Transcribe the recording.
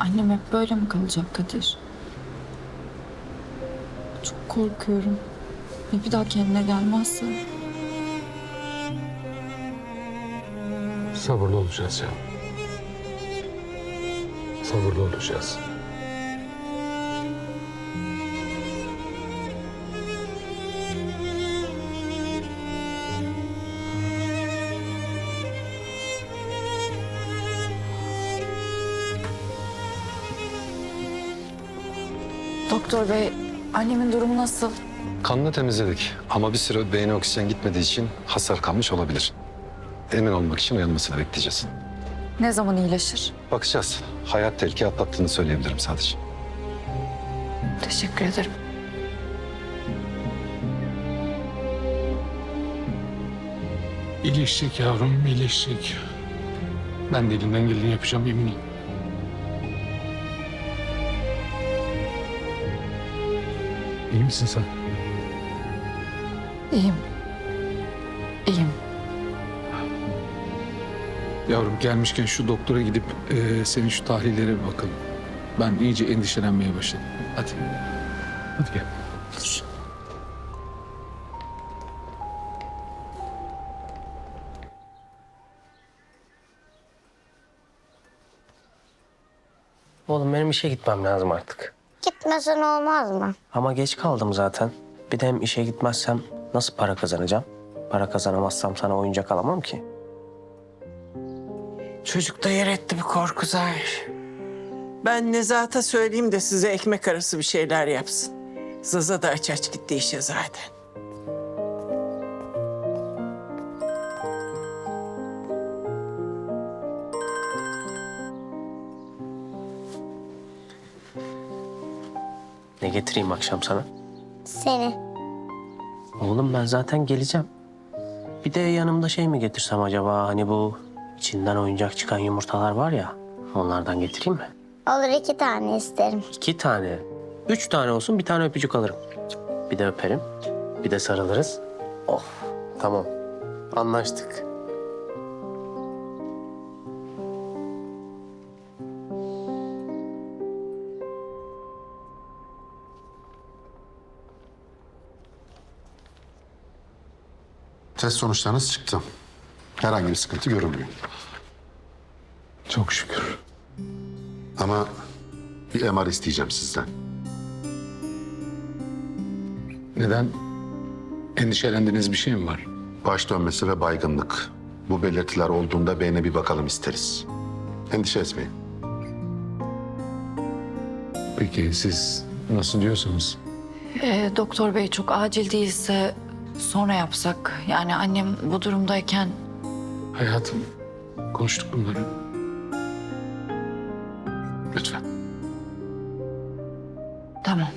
Annem hep böyle mi kalacak Kadir? Çok korkuyorum. Ya bir daha kendine gelmezse? Sabırlı olacağız ya. Sabırlı olacağız. Doktor bey, annemin durumu nasıl? Kanını temizledik ama bir süre beyne oksijen gitmediği için hasar kalmış olabilir. Emin olmak için uyanmasını bekleyeceğiz. Ne zaman iyileşir? Bakacağız. Hayat tehlike atlattığını söyleyebilirim sadece. Teşekkür ederim. İyileşecek yavrum, iyileşecek. Ben de elimden geleni yapacağım eminim. İyi misin sen? İyiyim. İyiyim. Yavrum gelmişken şu doktora gidip eee, senin şu tahlillere bir bakalım. Ben iyice endişelenmeye başladım. Hadi. Hadi gel. Oğlum benim işe gitmem lazım artık. Gitmesen olmaz mı? Ama geç kaldım zaten. Bir de hem işe gitmezsem nasıl para kazanacağım? Para kazanamazsam sana oyuncak alamam ki. Çocuk da yer etti bir korku Zahir. Ben Nezat'a söyleyeyim de size ekmek arası bir şeyler yapsın. Zaza da aç aç gitti işe zaten. Ne getireyim akşam sana? Seni. Oğlum ben zaten geleceğim. Bir de yanımda şey mi getirsem acaba? Hani bu içinden oyuncak çıkan yumurtalar var ya. Onlardan getireyim mi? Olur iki tane isterim. İki tane. Üç tane olsun bir tane öpücük alırım. Bir de öperim. Bir de sarılırız. Oh tamam. Anlaştık. Test sonuçlarınız çıktı. Herhangi bir sıkıntı görünmüyor. Çok şükür. Ama bir MR isteyeceğim sizden. Neden? Endişelendiğiniz bir şey mi var? Baş dönmesi ve baygınlık. Bu belirtiler olduğunda beyne bir bakalım isteriz. Endişe etmeyin. Peki siz nasıl diyorsunuz? Ee, doktor bey çok acil değilse sonra yapsak. Yani annem bu durumdayken Hayatım, konuştuk bunları. Lütfen. tamam.